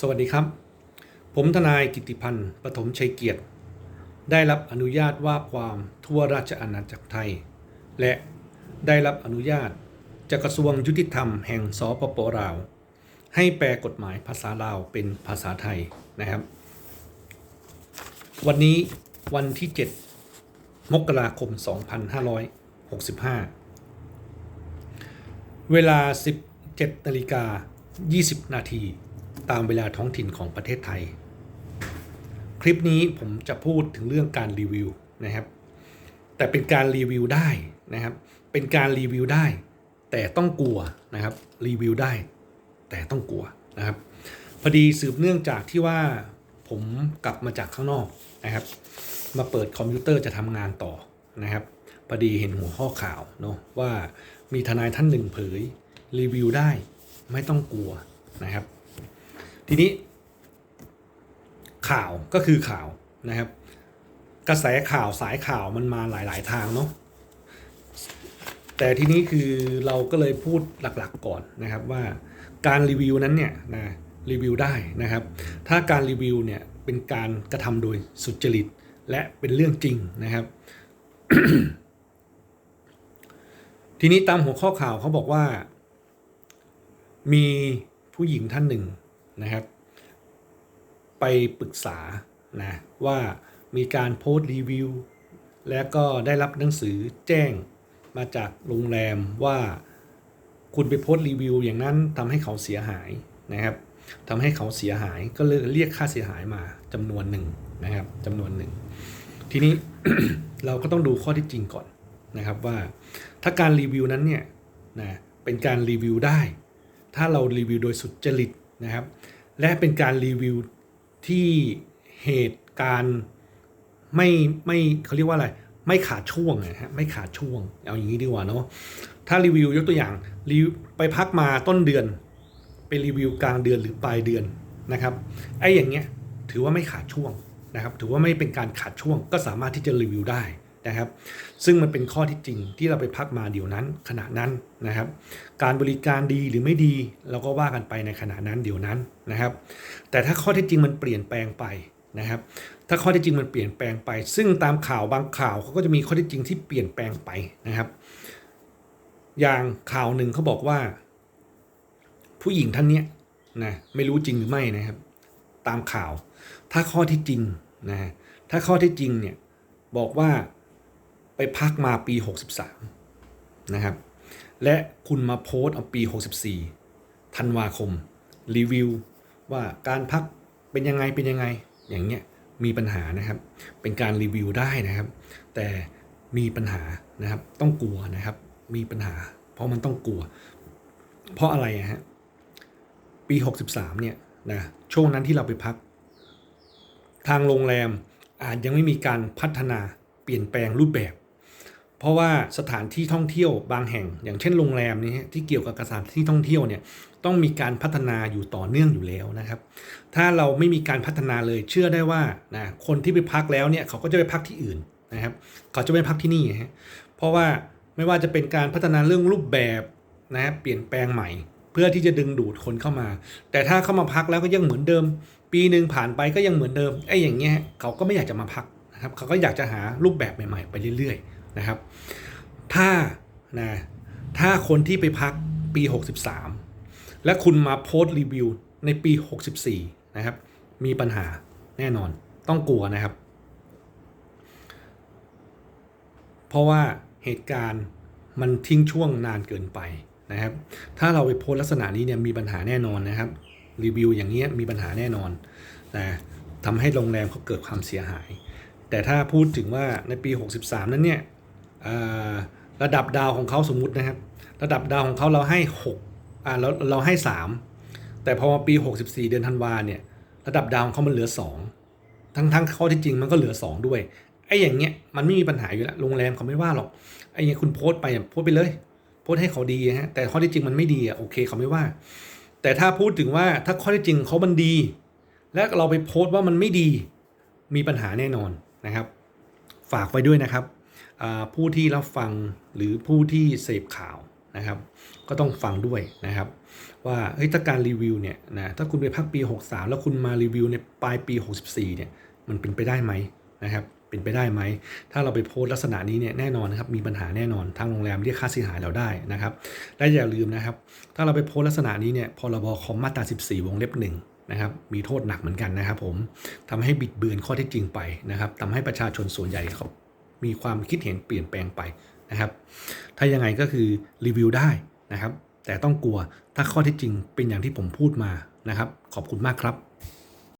สวัสดีครับ ผมทนายกิติพันธ์ปฐมชัยเกียรติ ได้รับอนุญาตว่าความทั่วราชอาณาจักรไทย และได้รับอนุญาตจากกระทรวงยุติธรรมแห่งสปปลาว ให้แปลกฎหมายภาษาลาวเป็นภาษาไทยนะครับ วันนี้วันที่ 7 มกราคม 2565 เวลา 17นาฬิกา20 นาที ตามเวลาท้องถิ่นของประเทศไทย คลิปนี้ผมจะพูดถึงเรื่องการรีวิวนะครับ แต่เป็นการรีวิวได้นะครับ เป็นการรีวิวได้ แต่ต้องกลัวนะครับรีวิวได้ แต่ต้องกลัวนะครับ พอดีสืบเนื่องจากที่ว่าผมกลับมาจากข้างนอกนะครับ มาเปิดคอมพิวเตอร์จะทำงานต่อนะครับพอดีเห็นหัวข้อข่าวเนาะว่ามีทนายท่านหนึ่งเผยรีวิวได้ ไม่ต้องกลัวนะครับ ทีนี้ ข่าวก็คือข่าวนะครับ กระแสข่าวสายข่าวมันมาหลาย ๆ ทางเนาะแต่ทีนี้คือเราก็เลยพูดหลักๆก่อนนะครับว่าการรีวิวนั้นเนี่ยนะรีวิวได้นะครับ ถ้าการรีวิวเนี่ยเป็นการกระทำโดยสุจริตและเป็นเรื่องจริงนะครับ ทีนี้ตามหัวข้อข่าวเขาบอกว่า มีผู้หญิงท่านหนึ่ง นะครับ ไปปรึกษานะว่ามีการโพสต์รีวิว แล้วก็ได้รับหนังสือแจ้งมาจากโรงแรมว่าคุณไปโพสต์รีวิว อย่างนั้นทำให้เขาเสียหายนะครับทำให้เขาเสียหายก็เลยเรียกค่าเสียหายมาจำนวนหนึ่งนะครับจำนวนหนึ่ง ทีนี้เราก็ต้องดูข้อที่จริงก่อนนะครับว่าถ้าการรีวิวนั้นเนี่ยนะเป็นการรีวิวได้ ถ้าเรารีวิวโดยสุจริต นะครับ และเป็นการรีวิวที่เหตุการณ์ไม่ไม่เขาเรียกว่าอะไร ไม่ขาดช่วงนะฮะไม่ขาดช่วง เอาอย่างนี้ดีกว่าเนาะถ้ารีวิวยกตัวอย่างรีวิวไปพักมาต้นเดือน ไปรีวิวกลางเดือนหรือปลายเดือนนะครับไอ้อย่างเงี้ยถือว่าไม่ขาดช่วงนะครับ ถือว่าไม่เป็นการขาดช่วงก็สามารถที่จะรีวิวได้ นะครับ ซึ่งมันเป็นข้อที่จริงที่เราไปพักมาเดี๋ยวนั้นขณะนั้นนะครับ การบริการดีหรือไม่ดีเราก็ว่ากันไปในขณะนั้นเดี๋ยวนั้นนะครับ แต่ถ้าข้อท็จจริงมันเปลี่ยนแปลงไปนะครับ ถ้าข้อท็จจริงมันเปลี่ยนแปลงไป ซึ่งตามข่าวบางข่าวเขาก็จะมีข้อท็จจริงที่เปลี่ยนแปลงไปนะครับ อย่างข่าวหนึ่งเขาบอกว่า ผู้หญิงท่านเนี้ยนะไม่รู้จริงหรือไม่นะครับ ตามข่าว ถ้าข้อที่จริงนะถ้าข้อที่จริงเนี่ยบอกว่า ไปพักมาปี 63 นะครับ และคุณมาโพสต์เอาปี 64 ธันวาคม รีวิว ว่าการพักเป็นยังไงเป็นยังไง อย่างเงี้ยมีปัญหานะครับ เป็นการรีวิวได้นะครับ แต่มีปัญหานะครับ ต้องกลัวนะครับ มีปัญหา เพราะมันต้องกลัว เพราะอะไรฮะ ปี 63 เนี่ยนะ ช่วงนั้นที่เราไปพัก ทางโรงแรมอาจยังไม่มีการพัฒนาเปลี่ยนแปลงรูปแบบ เพราะว่าสถานที่ท่องเที่ยวบางแห่ง อย่างเช่นโรงแรมนี้ที่เกี่ยวกับสถานที่ท่องเที่ยวเนี่ยต้องมีการพัฒนาอยู่ต่อเนื่องอยู่แล้วนะครับ ถ้าเราไม่มีการพัฒนาเลยเชื่อได้ว่านะคนที่ไปพักแล้วเนี่ยเขาก็จะไปพักที่อื่นนะครับ เขาจะไม่พักที่นี่ฮะเพราะว่าไม่ว่าจะเป็นการพัฒนาเรื่องรูปแบบนะเปลี่ยนแปลงใหม่ เพื่อที่จะดึงดูดคนเข้ามา แต่ถ้าเข้ามาพักแล้วก็ยังเหมือนเดิม ปีหนึ่งผ่านไปก็ยังเหมือนเดิมไอ้อย่างเงี้ยเขาก็ไม่อยากจะมาพักนะครับเขาก็อยากจะหารูปแบบใหม่ๆไปเรื่อยๆ นะครับ ถ้านะถ้าคนที่ไปพักปี 63 และคุณมาโพสต์รีวิวในปี 64 นะครับ มีปัญหาแน่นอนต้องกลัวนะครับ เพราะว่าเหตุการณ์มันทิ้งช่วงนานเกินไปนะครับ ถ้าเราไปโพสต์ลักษณะนี้เนี่ยมีปัญหาแน่นอนนะครับ รีวิวอย่างเงี้ยมีปัญหาแน่นอนนะทำให้โรงแรมเขาเกิดความเสียหาย แต่ถ้าพูดถึงว่าในปี 63 นั้นเนี่ย ระดับดาวของเขาสมมุตินะครับ ระดับดาวของเขาเราให้6อ่าเราเราให้ 3 แต่พอมาปี 64 เดือนธันวาเนี่ยระดับดาวของเขามันเหลือ 2 ทั้งทั้งข้อที่จริงมันก็เหลือ 2 ด้วยไอ้อย่างเงี้ยมันไม่มีปัญหาอยู่แล้วโรงแรมเขาไม่ว่าหรอกไอ้เงี้ยคุณโพสต์ไปโพสต์ไปเลยโพสต์ให้เขาดีฮะแต่ข้อที่จริงมันไม่ดีอะโอเคเขาไม่ว่า แต่ถ้าพูดถึงว่าถ้าข้อที่จริงเขามันดี และเราไปโพสต์ว่ามันไม่ดีมีปัญหาแน่นอนนะครับ ฝากไว้ด้วยนะครับ ผู้ที่รับฟังหรือผู้ที่เสพข่าวนะครับ ก็ต้องฟังด้วยนะครับ ว่าเฮ้ยถ้าการรีวิวเนี่ยนะถ้าคุณไปพักปี 63 แล้วคุณมารีวิวในปลายปี 64 เนี่ยมันเป็นไปได้ไหมนะครับเป็นไปได้ไหม ถ้าเราไปโพสต์ลักษณะนี้เนี่ยแน่นอนนะครับมีปัญหาแน่นอนทางโรงแรมเรียกค่าเสียหายเราได้นะครับและอย่าลืมนะครับ ถ้าเราไปโพสต์ลักษณะนี้เนี่ยพรบคอมมาตรา14 วงเล็บหนึ่งนะครับมีโทษหนักเหมือนกันนะครับผมทำให้บิดเบือนข้อเท็จจริงไปนะครับทำให้ประชาชนส่วนใหญ่เขา มีความคิดเห็นเปลี่ยนแปลงไปนะครับ ถ้ายังไงก็คือรีวิวได้นะครับ แต่ต้องกลัวถ้าข้อที่จริงเป็นอย่างที่ผมพูดมานะครับ ขอบคุณมากครับ